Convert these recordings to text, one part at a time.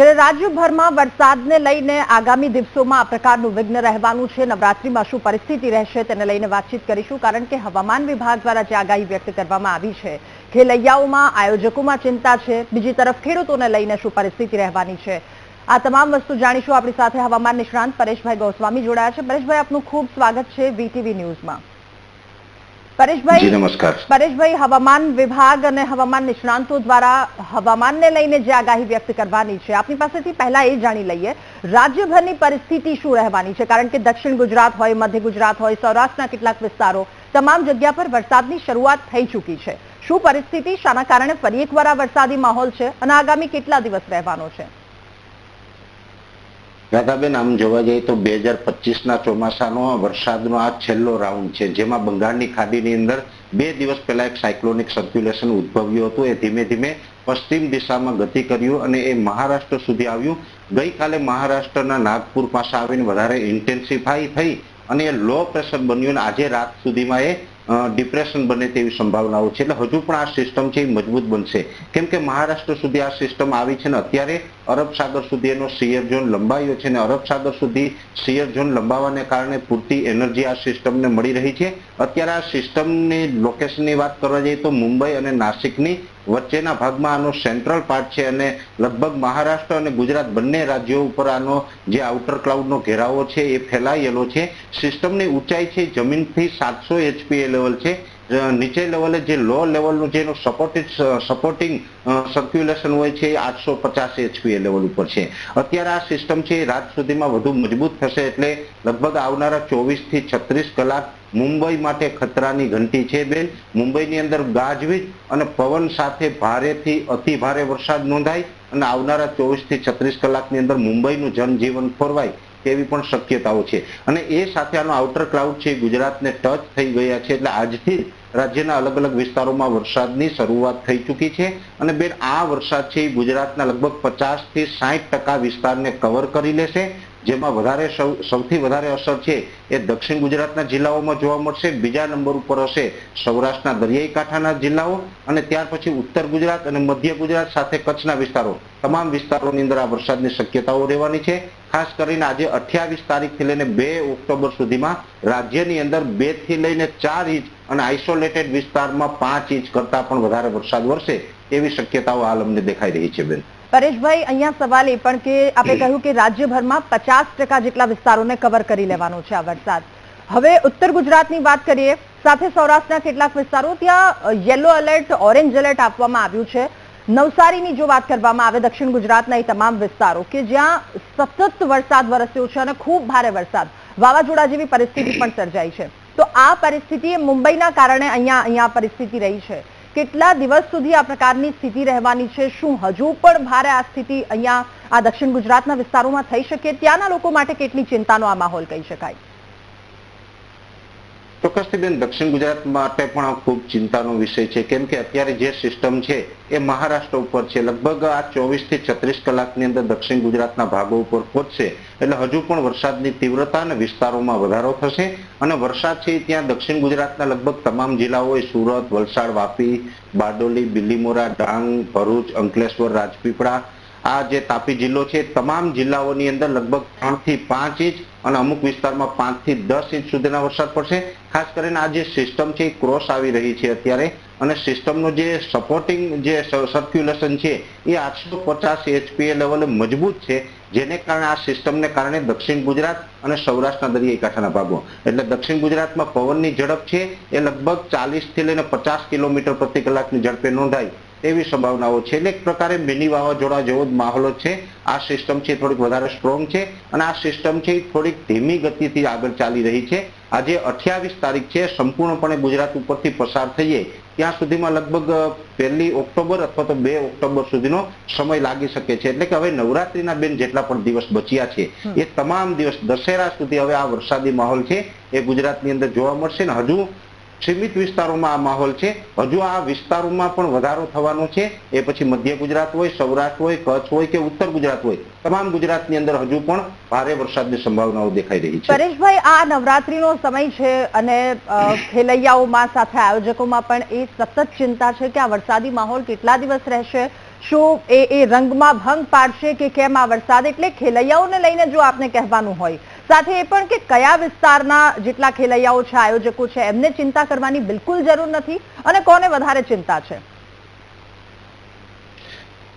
ત્યારે રાજ્યભરમાં વરસાદને લઈને આગામી દિવસોમાં આ પ્રકારનું વિઘ્ન રહેવાનું છે, નવરાત્રીમાં શું પરિસ્થિતિ રહેશે તેને લઈને વાતચીત કરીશું, કારણ કે હવામાન વિભાગ દ્વારા જે આગાહી વ્યક્ત કરવામાં આવી છે, ખેલૈયાઓમાં, આયોજકોમાં ચિંતા છે, બીજી તરફ ખેડૂતોને લઈને શું પરિસ્થિતિ રહેવાની છે, આ તમામ વસ્તુ જાણીશું. આપણી સાથે હવામાન નિષ્ણાંત પરેશભાઈ ગોસ્વામી જોડાયા છે. પરેશભાઈ, આપનું ખૂબ સ્વાગત છે વીટીવી ન્યૂઝમાં. પરેશભાઈ નમસ્કાર. પરેશભાઈ હવામાન વિભાગ અને હવામાન નિષ્ણાંતો દ્વારા હવામાનને લઈને જે આગાહી વ્યક્ત કરવાની છે આપની પાસેથી પહેલા એ જાણી લઈએ રાજ્યભરની પરિસ્થિતિ શું રહેવાની છે? કારણ કે દક્ષિણ ગુજરાત હોય મધ્ય ગુજરાત હોય સૌરાષ્ટ્રના કેટલાક વિસ્તારો તમામ જગ્યા પર વરસાદની શરૂઆત થઈ ચૂકી છે. શું પરિસ્થિતિ? શાના કારણે ફરી એકવાર આ વરસાદી માહોલ છે અને આગામી કેટલા દિવસ રહેવાનો છે? રાધાબેન આમ જોવા જઈએ તો બે હજાર પચીસના ચોમાસાનો વરસાદનો આ છેલ્લો રાઉન્ડ છે, જેમાં બંગાળની ખાડીની અંદર બે દિવસ પહેલા એક સાયક્લોનિક સર્ક્યુલેશન ઉદ્ભવ્યું હતું. એ ધીમે ધીમે પશ્ચિમ દિશામાં ગતિ કર્યું અને એ મહારાષ્ટ્ર સુધી આવ્યું. ગઈકાલે મહારાષ્ટ્રના નાગપુર પાસે આવીને વધારે ઇન્ટેન્સિફાઈ થઈ અને એ લો પ્રેશર બન્યું અને આજે રાત સુધીમાં એ ડિપ્રેશન બને તેવી સંભાવનાઓ છે. એટલે હજુ પણ આ સિસ્ટમ છે એ મજબૂત બનશે. કેમ કે મહારાષ્ટ્ર સુધી આ સિસ્ટમ આવી છે ને અત્યારે અરબ સાગર સુધી એનો સિયર ઝોન લંબાયો છે અને અરબ સાગર સુધી સિયર ઝોન લંબાવાને કારણે પૂરતી એનર્જી આ સિસ્ટમને મળી રહી છે. અત્યારે આ સિસ્ટમની લોકેશનની વાત કરવા જઈએ તો મુંબઈ અને નાસિકની વચ્ચેના ભાગમાં આનો સેન્ટ્રલ પાર્ટ છે અને લગભગ મહારાષ્ટ્ર અને ગુજરાત બંને રાજ્યો ઉપર આનો જે આઉટર ક્લાઉડનો ઘેરાવો છે એ ફેલાયેલો છે. સિસ્ટમની ઊંચાઈ છે જમીનથી સાતસો એચપીએ લેવલ છે. નીચે લેવલે જે લો લેવલનું જેનું સપોર્ટેડ સપોર્ટિંગ સર્ક્યુલેશન હોય છે આઠસો પચાસ એચપી લેવલ ઉપર છે. અત્યારે આ સિસ્ટમ છે રાત સુધીમાં વધુ મજબૂત થશે એટલે લગભગ આવનારા ચોવીસથી છત્રીસ કલાક મુંબઈ માટે ખતરાની ઘંટી છે બેન. મુંબઈની અંદર ગાજવીજ અને પવન સાથે ભારેથી અતિ ભારે વરસાદ નોંધાય અને આવનારા ચોવીસથી છત્રીસ કલાકની અંદર મુંબઈનું જનજીવન ખોરવાય તેવી પણ શક્યતાઓ છે. અને એ સાથે આનો આઉટર ક્લાઉડ છે ગુજરાતને ટચ થઈ ગયા છે. એટલે આજથી રાજ્યના અલગ અલગ વિસ્તારોમાં વરસાદની શરૂઆત થઈ ચૂકી છે અને બેન, આ વરસાદ છે એ ગુજરાતના લગભગ પચાસથી સાહીઠ ટકા વિસ્તારને કવર કરી લેશે, જેમાં વધારે સૌથી વધારે અસર છે એ દક્ષિણ ગુજરાતના જિલ્લાઓમાં જોવા મળશે. બીજા નંબર ઉપર હશે સૌરાષ્ટ્રના દરિયાઈ કાંઠાના જિલ્લાઓ અને ત્યાર પછી ઉત્તર ગુજરાત અને મધ્ય ગુજરાત સાથે કચ્છના વિસ્તારો. તમામ વિસ્તારોની અંદર આ વરસાદની શક્યતાઓ રહેવાની છે. ખાસ કરીને આજે અઠ્યાવીસ તારીખથી લઈને બે ઓક્ટોબર સુધીમાં રાજ્યની અંદર બેથી લઈને ચાર ઇંચ અને આઇસોલેટેડ વિસ્તારમાં પાંચ ઇંચ કરતા પણ વધારે વરસાદ વરસે એવી શક્યતાઓ હાલ અમને દેખાઈ રહી છે બેન. પરેશભાઈ અહીંયા સવાલ એ પણ કે આપણે કહ્યું કે રાજ્યભરમાં પચાસ ટકા જેટલા વિસ્તારોને કવર કરી લેવાનો છે આ વરસાદ. હવે ઉત્તર ગુજરાતની વાત કરીએ સાથે સૌરાષ્ટ્રના કેટલાક વિસ્તારો ત્યાં યલો એલર્ટ ઓરેન્જ એલર્ટ આપવામાં આવ્યું છે. નવસારીની જો વાત કરવામાં આવે, દક્ષિણ ગુજરાતના એ તમામ વિસ્તારો કે જ્યાં સતત વરસાદ વરસ્યો છે અને ખૂબ ભારે વરસાદ, વાવાઝોડા જેવી પરિસ્થિતિ પણ સર્જાઈ છે. તો આ પરિસ્થિતિ મુંબઈના કારણે અહીંયા અહીંયા પરિસ્થિતિ રહી છે. કેટલા દિવસ સુધી આ પ્રકારની સ્થિતિ રહેવાની છે, શું હજુ પણ ભારે આ સ્થિતિ અહીંયા આ દક્ષિણ ગુજરાતના વિસ્તારોમાં થઈ શકે, ત્યાંના લોકો માટે કેટલી ચિંતાનો આ માહોલ કહી શકાય. ચોક્કસથી દક્ષિણ ગુજરાત માટે પણ ખૂબ ચિંતાનો વિષય છે. કેમ કે અત્યારે જે સિસ્ટમ છે એ મહારાષ્ટ્ર ઉપર છે. લગભગ આ ચોવીસથી છત્રીસ કલાકની અંદર દક્ષિણ ગુજરાતના ભાગો ઉપર પહોંચશે. એટલે હજુ પણ વરસાદની તીવ્રતા અને વિસ્તારોમાં વધારો થશે. અને વરસાદ છે ત્યાં દક્ષિણ ગુજરાતના લગભગ તમામ જિલ્લાઓ સુરત, વલસાડ, વાપી, બારડોલી, બિલીમોરા, ડાંગ, ભરૂચ, અંકલેશ્વર, રાજપીપળા આ જે તાપી જિલ્લો છે, તમામ જિલ્લાઓની અંદર લગભગ ત્રણથી પાંચ ઇંચ અને અમુક વિસ્તારમાં પાંચથી દસ ઇંચ સુધીના વરસાદ પડશે. ખાસ કરીને આ જે સિસ્ટમ છે, એ ક્રોસ આવી રહી છે અત્યારે. અને સિસ્ટમનું જે સપોર્ટિંગ જે સર્ક્યુલેશન છે, એ આઠસો પચાસ એચપીએ લેવલે મજબૂત છે, જેને કારણે આ સિસ્ટમને કારણે દક્ષિણ ગુજરાત અને સૌરાષ્ટ્રના દરિયાઈ કાંઠાના ભાગો. એટલે દક્ષિણ ગુજરાતમાં પવનની ઝડપ છે, એ લગભગ ચાલીસથી લઈને પચાસ કિલોમીટર પ્રતિ કલાકની ઝડપે નોંધાય. એવી સંભાવનાઓ છે. એટલે એક પ્રકારે મિની વાવાઝોડા જેવો જ માહોલ છે. આ સિસ્ટમ છે થોડીક વધારે સ્ટ્રોંગ છે અને આ સિસ્ટમ છે થોડીક ધીમી ગતિથી આગળ ચાલી રહી છે. આજે અઠ્યાવીસ તારીખ છે. સંપૂર્ણપણે ગુજરાત ઉપરથી પસાર થઈએ ત્યાં સુધીમાં લગભગ પહેલી ઓક્ટોબર અથવા તો બે ઓક્ટોબર સુધીનો સમય લાગી શકે છે. એટલે કે હવે નવરાત્રીના બેન જેટલા પણ દિવસ બચ્યા છે એ તમામ દિવસ દશેરા સુધી હવે આ વરસાદી માહોલ છે એ ગુજરાતની અંદર જોવા મળશે ને હજુ સીમિત વિસ્તારોમાં આ માહોલ છે. હજુ આ વિસ્તારોમાં પણ વધારો થવાનો છે. એ પછી મધ્ય ગુજરાત હોય, સૌરાષ્ટ્ર હોય, કચ્છ હોય કે ઉત્તર ગુજરાત હોય, તમામ ગુજરાતની અંદર હજુ પણ ભારે વરસાદની સંભાવનાઓ દેખાઈ રહી છે. પરેશભાઈ, આ નવરાત્રીનો સમય છે અને ખેલૈયાઓમાં સાથે આયોજકોમાં પણ એ સતત ચિંતા છે કે આ વરસાદી માહોલ કેટલા દિવસ રહેશે? શું એ એ રંગમાં ભંગ પાડશે કે કેમ આ વરસાદ? એટલે ખેલૈયાઓને લઈને જો આપને કહેવાનું હોય સાથે એ પણ કે કયા વિસ્તારના જેટલા ખેલૈયાઓ છે, આયોજકો છે, એમને ચિંતા કરવાની બિલકુલ જરૂર નથી અને કોને વધારે ચિંતા છે?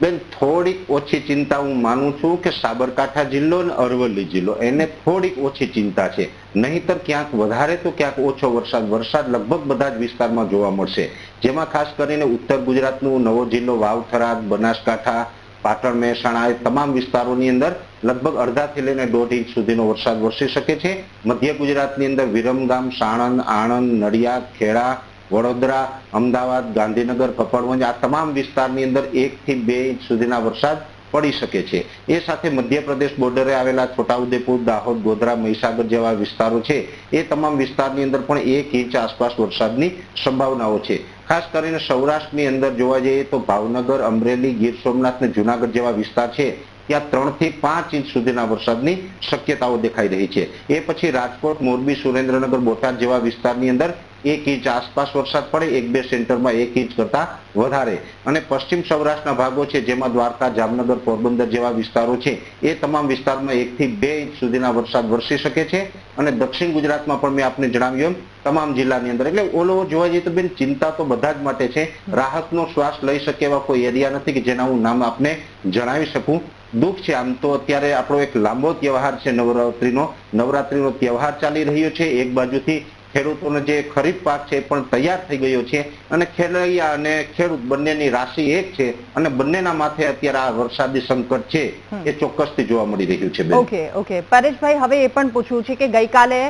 બેન થોડીક ઓછી ચિંતા હું માનું છું કે સાબરકાંઠા જિલ્લો અને અરવલ્લી જિલ્લો, એને થોડીક ઓછી ચિંતા છે. નહીતર ક્યાંક વધારે તો ક્યાંક ઓછો વરસાદ. વરસાદ લગભગ બધા જ વિસ્તારમાં જોવા મળશે. જેમાં ખાસ કરીને ઉત્તર ગુજરાતનું નવો જિલ્લો વાવ થરાદ બનાસકાંઠા પાટણ મહેસાણા એ તમામ વિસ્તારોની અંદર લગભગ અડધાથી લઈને દોઢ ઇંચ સુધીનો વરસાદ વરસી શકે છે. મધ્ય ગુજરાતની અંદર વિરમગામ, સાણંદ, આણંદ, નડિયાદ, ખેડા, વડોદરા, અમદાવાદ, ગાંધીનગર કપડવંજ આ તમામ વિસ્તારની અંદર એકથી બે ઇંચ સુધીના વરસાદ પડી શકે છે. એ સાથે મધ્યપ્રદેશ બોર્ડરે આવેલા છોટાઉદેપુર, દાહોદ, ગોધરા, મહીસાગર જેવા વિસ્તારો છે. એ તમામ વિસ્તારની અંદર પણ એક ઇંચ આસપાસ વરસાદની સંભાવનાઓ છે. ખાસ કરીને સૌરાષ્ટ્રની અંદર જોવા જઈએ તો ભાવનગર, અમરેલી, ગીર સોમનાથ ને જુનાગઢ જેવા વિસ્તાર છે, ત્યાં ત્રણથી પાંચ ઇંચ સુધીના વરસાદની શક્યતાઓ દેખાઈ રહી છે. એ પછી રાજકોટ, મોરબી, સુરેન્દ્રનગર, બોટાદ જેવા વિસ્તારની અંદર એક ઇંચ આસપાસ વરસાદ પડે, એક બે સેન્ટરમાં એક ઇંચ કરતા વધારે. અને પશ્ચિમ સૌરાષ્ટ્રના ભાગો છે, જેમાં દ્વારકા, જામનગર, પોરબંદર જેવા વિસ્તારો છે, એ તમામ વિસ્તારમાં એક થી બે ઇંચ સુધીના વરસાદ વરસી શકે છે. અને દક્ષિણ ગુજરાતમાં પણ મેં આપને જણાવ્યું તમામ જિલ્લાની અંદર. એટલે ઓલો જોવા જઈએ તો બેન, ચિંતા તો બધા જ માટે છે. રાહતનો શ્વાસ લઈ શકે એવા કોઈ એરિયા નથી કે જેના હું નામ આપને જણાવી શકું. દુઃખ છે, આમ તો અત્યારે આપણો એક લાંબો તહેવાર છે, નવરાત્રીનો. નવરાત્રીનો તહેવાર ચાલી રહ્યો છે. એક બાજુથી ખેડૂતોનો જે ખરીફ પાક છે એ પણ તૈયાર થઈ ગયો છે અને ખેલૈયા અને ખેડૂત બંનેની રાશિ એક છે અને બંનેના માથે અત્યારે આ વરસાદી સંકટ છે એ ચોક્કસથી જોવા મળી રહ્યું છે ઓકે ઓકે. પરેશભાઈ હવે એ પણ પૂછવું છે કે ગઈકાલે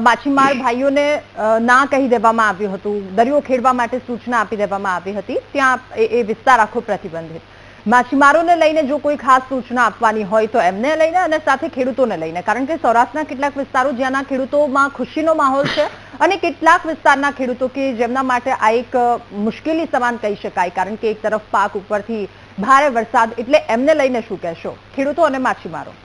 માછીમાર ભાઈઓને ના કહી દેવામાં આવ્યું હતું. દરિયો ખેડવા માટે સૂચના આપી દેવામાં આવી હતી. ત્યાં એ વિસ્તાર આખો પ્રતિબંધિત. માછીમારોને લઈને જો કોઈ ખાસ સૂચના આપવાની હોય તો એમને લઈને અને સાથે ખેડૂતોને લઈને. કારણ કે સૌરાષ્ટ્રના કેટલાક વિસ્તારો જ્યાંના ખેડૂતોમાં ખુશીનો માહોલ છે અને કેટલાક વિસ્તારના ખેડૂતો કે જેમના માટે આ એક મુશ્કેલી સમાન કહી શકાય. કારણ કે એક તરફ પાક ઉપરથી ભારે વરસાદ એટલે એમને લઈને શું કહેશો? ખેડૂતો અને માછીમારો.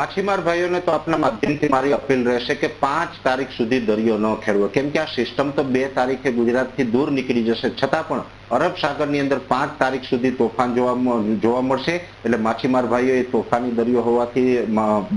માછીમાર ભાઈઓને તો આપના માધ્યમથી મારી અપીલ રહેશે કે પાંચ તારીખ સુધી દરિયો ન ખેડવો. કેમ કે આ સિસ્ટમ તો બે તારીખે ગુજરાતથી દૂર નીકળી જશે. છતાં પણ અરબ સાગરની અંદર પાંચ તારીખ સુધી તોફાન જોવા જોવા મળશે. એટલે માછીમાર ભાઈઓએ તોફાની દરિયો હોવાથી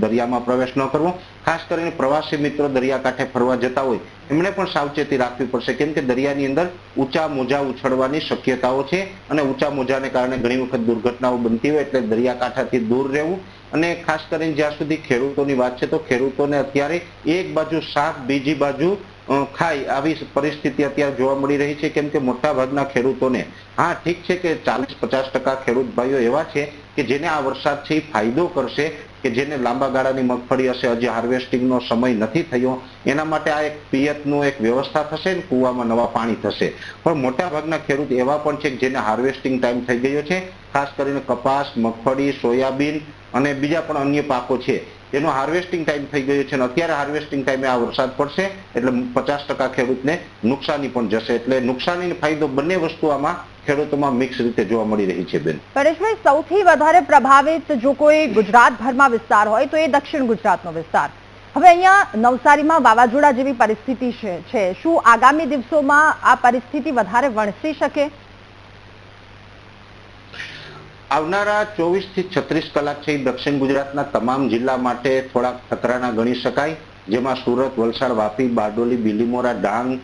દરિયામાં પ્રવેશ ન કરવો. ખાસ કરીને પ્રવાસી મિત્રો દરિયાકાંઠે ફરવા જતા હોય, એમણે પણ સાવચેતી રાખવી પડશે. કેમ કે દરિયાની અંદર ઊંચા મોજા ઉછળવાની શક્યતાઓ છે અને ઊંચા મોજાને કારણે ઘણી વખત દુર્ઘટનાઓ બનતી હોય એટલે દરિયાકાંઠાથી દૂર રહેવું. અને ખાસ કરીને જ્યાં સુધી ખેડૂતોની વાત છે, તો ખેડૂતોને અત્યારે એક બાજુ શાક બીજી બાજુ ખાય આવી પરિસ્થિતિ અત્યારે જોવા મળી રહી છે. કેમ કે મોટા ભાગના ખેડૂતોને, હા, ઠીક છે કે ચાલીસ પચાસ ટકા ખેડૂત ભાઈઓ એવા છે કે જેને આ વરસાદ છે એ ફાયદો કરશે, કે જેને લાંબા ગાળાની મગફળી હશે, હજી હાર્વેસ્ટિંગનો સમય નથી થયો. એના માટે આ એક પિયતનું એક વ્યવસ્થા થશે ને, કૂવામાં નવા પાણી થશે. પણ મોટા ભાગના ખેડૂત એવા પણ છે કે જેને હાર્વેસ્ટિંગ ટાઈમ થઈ ગયો છે. ખાસ કરીને કપાસ, મગફળી, સોયાબીન અને બીજા પણ અન્ય પાકો છે. એનો હાર્વેસ્ટિંગ ટાઈમ થઈ ગયો છે અને અત્યારે હાર્વેસ્ટિંગ ટાઈમે આ વરસાદ પડશે, એટલે પચાસ ટકા ખેડૂતને નુકસાની પણ જશે. એટલે નુકસાની ફાયદો બંને વસ્તુ આમાં ખેડૂતોમાં મિક્સ રીતે જોવા મળી રહી છે બેન. પરેશભાઈ, સૌથી વધારે પ્રભાવિત જો કોઈ ગુજરાતભરમાં વિસ્તાર હોય તો એ દક્ષિણ ગુજરાતનો વિસ્તાર. હવે અહીંયા નવસારીમાં વાવાઝોડા જેવી પરિસ્થિતિ છે છે. શું આગામી દિવસોમાં આ પરિસ્થિતિ વધારે વણસી શકે? આવનારા ચોવીસથી છત્રીસ કલાક છે દક્ષિણ ગુજરાતના તમામ જિલ્લા માટે થોડાક ખતરાના ગણી શકાય જેમાં સુરત વલસાડ વાપી બારડોલી બિલીમોરા ડાંગ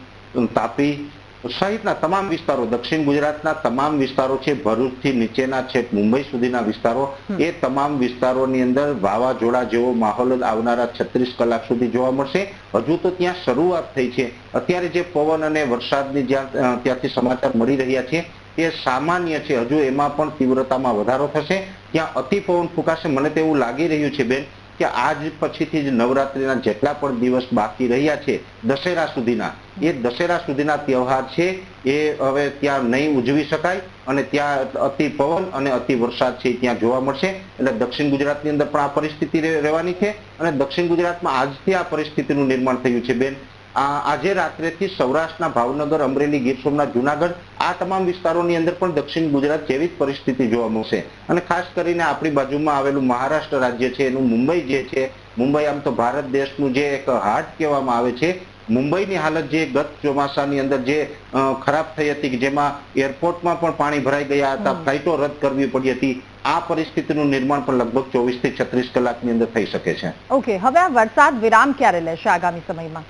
તાપી સહિતના તમામ વિસ્તારો દક્ષિણ ગુજરાતના તમામ વિસ્તારો છે ભરૂચથી નીચેના છેક મુંબઈ સુધીના વિસ્તારો એ તમામ વિસ્તારોની અંદર વાવાઝોડા જેવો માહોલ આવનારા છત્રીસ કલાક સુધી જોવા મળશે. હજુ તો ત્યાં શરૂઆત થઈ છે. અત્યારે જે પવન અને વરસાદની જ્યાં ત્યાંથી સમાચાર મળી રહ્યા છે એ સામાન્ય છે. હજુ એમાં પણ તીવ્રતામાં વધારો થશે. ત્યાં અતિ પવન ફૂંકાશે. મને તો એવું લાગી રહ્યું છે બેન કે આજ પછીથી જ નવરાત્રીના જેટલા પણ દિવસ બાકી રહ્યા છે દશેરા સુધીના, એ દશેરા સુધીના તહેવાર છે એ હવે ત્યાં નહીં ઉજવી શકાય અને ત્યાં અતિ પવન અને અતિ વરસાદ છે ત્યાં જોવા મળશે. એટલે દક્ષિણ ગુજરાતની અંદર પણ આ પરિસ્થિતિ રહેવાની છે અને દક્ષિણ ગુજરાતમાં આજથી આ પરિસ્થિતિનું નિર્માણ થયું છે બેન. આજે રાત્રેથી સૌરાષ્ટ્રના ભાવનગર અમરેલી ગીર સોમનાથ જુનાગઢ આ તમામ વિસ્તારોની અંદર પણ દક્ષિણ ગુજરાત જેવી જ પરિસ્થિતિ જોવા મળશે. અને ખાસ કરીને આપણી બાજુમાં આવેલું મહારાષ્ટ્ર રાજ્ય છે એનું મુંબઈ જે છે મુંબઈ આમ તો ભારત દેશનું જે એક હાર્ટ કહેવામાં આવે છે મુંબઈની હાલત જે ગત ચોમાસાની અંદર જે ખરાબ થઈ હતી જેમાં એરપોર્ટમાં પણ પાણી ભરાઈ ગયા હતા ફ્લાઇટો રદ કરવી પડી હતી આ પરિસ્થિતિનું નિર્માણ પણ લગભગ ચોવીસથી છત્રીસ કલાકની અંદર થઈ શકે છે. ઓકે હવે આ વરસાદ વિરામ ક્યારે લેશે આગામી સમયમાં?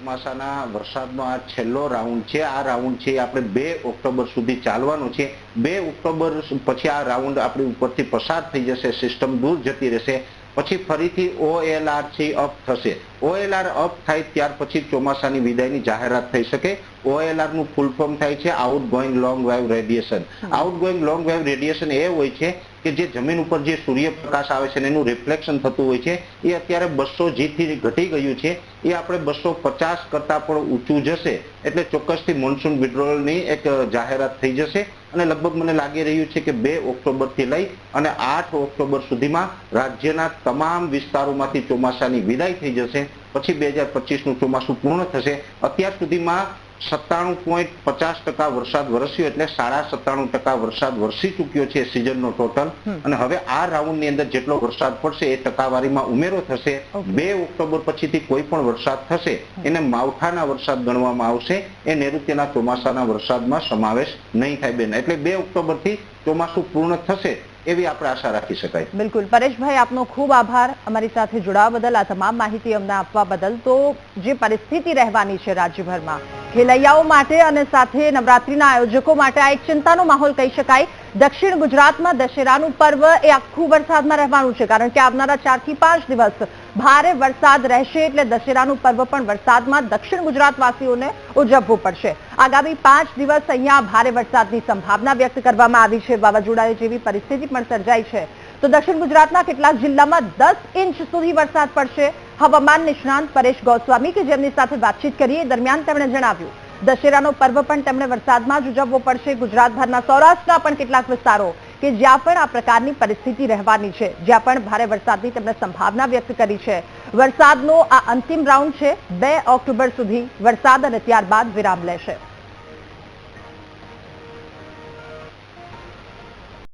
ચોમાસાના વરસાદનો આ છેલ્લો રાઉન્ડ છે. આ રાઉન્ડ છે આપણે બે ઓક્ટોબર સુધી ચાલવાનો છે. બે ઓક્ટોબર પછી આ રાઉન્ડ આપણી ઉપરથી પસાર થઈ જશે સિસ્ટમ દૂર જતી રહેશે. પછી ફરીથી ઓએલઆર છે અપ થશે. ઓએલઆર અપ થાય ત્યાર પછી ચોમાસાની વિદાયની જાહેરાત થઈ શકે. ઓએલઆરનું ફૂલ ફોર્મ થાય છે outgoing long wave radiation. Outgoing long wave radiation એ હોય છે કે જે જમીન ઉપર જે સૂર્યપ્રકાશ આવે છે એનું રિફ્લેક્શન થતું હોય છે, એ અત્યારે બસો થી ઘટી ગયું છે, એ આપણે બસો પચાસ કરતાં પણ ઊંચું જશે. એટલે ચોક્કસથી મોન્સૂન વિડ્રોલની એક જાહેરાત થઈ જશે અને લગભગ મને લાગી રહ્યું છે કે બે ઓક્ટોબરથી લઈ અને આઠ ઓક્ટોબર સુધીમાં રાજ્યના તમામ વિસ્તારોમાંથી ચોમાસાની વિદાય થઈ જશે. પછી બે હજાર પચીસનું ચોમાસું પૂર્ણ થશે. અત્યાર સુધીમાં સત્તાણું પોઈન્ટ પચાસ ટકા વરસાદ વરસ્યો એટલે સાડા સત્તાણું ટકા વરસાદ વરસી ચૂક્યો છે સિઝનનો ટોટલ. અને હવે આ રાઉન્ડની અંદર જેટલો વરસાદ પડશે એ ટકાવારીમાં ઉમેરો થશે. બે ઓક્ટોબર પછીથી કોઈ પણ વરસાદ થશે એને માવઠાના વરસાદ ગણવામાં આવશે. એ નૈઋત્યના ચોમાસાના વરસાદમાં સમાવેશ નહીં થાય બેન. એટલે બે ઓક્ટોબરથી ચોમાસું પૂર્ણ થશે. એવી આપણે આશા રાખી શકાય. બિલકુલ. પરેશભાઈ, આપનો ખૂબ આભાર. અમારી સાથે જોડાવા બદલ આ તમામ માહિતી અમને આપવા બદલ. તો જે પરિસ્થિતિ રહેવાની છે રાજ્યભરમાં, ખેલૈયાઓ માટે અને સાથે નવરાત્રીના આયોજકો માટે આ એક ચિંતાનો માહોલ કહી શકાય. દક્ષિણ ગુજરાતમાં દશેરાનું પર્વ એ આખું વરસાદમાં રહેવાનું છે, કારણ કે આવનારા ચારથી પાંચ દિવસ ભારે વરસાદ રહેશે એટલે દશેરાનું પર્વ પણ વરસાદમાં દક્ષિણ ગુજરાત વાસીઓને ઉજવવું પડશે. આગામી પાંચ દિવસ અહીંયા ભારે વરસાદની સંભાવના વ્યક્ત કરવામાં આવી છે. વાવાઝોડાએ જેવી પરિસ્થિતિ પણ સર્જાઈ છે. તો દક્ષિણ ગુજરાતના કેટલાક જિલ્લામાં દસ ઇંચ સુધી વરસાદ પડશે. હવામાન નિષ્ણાંત પરેશ ગોસ્વામી કે જેમની સાથે વાતચીત કરી દરમિયાન તેમણે જણાવ્યું, દશેરાનો પર્વ પણ તેમણે વરસાદમાં જ ઉજવવો પડશે. ગુજરાતભરના સૌરાષ્ટ્રના પણ કેટલાક વિસ્તારો કે જ્યાં પણ આ પ્રકારની પરિસ્થિતિ રહેવાની છે, જ્યાં પણ ભારે વરસાદની તેમણે સંભાવના વ્યક્ત કરી છે. વરસાદનો આ અંતિમ રાઉન્ડ છે, બે ઓક્ટોબર સુધી વરસાદ અને ત્યારબાદ વિરામ લેશે.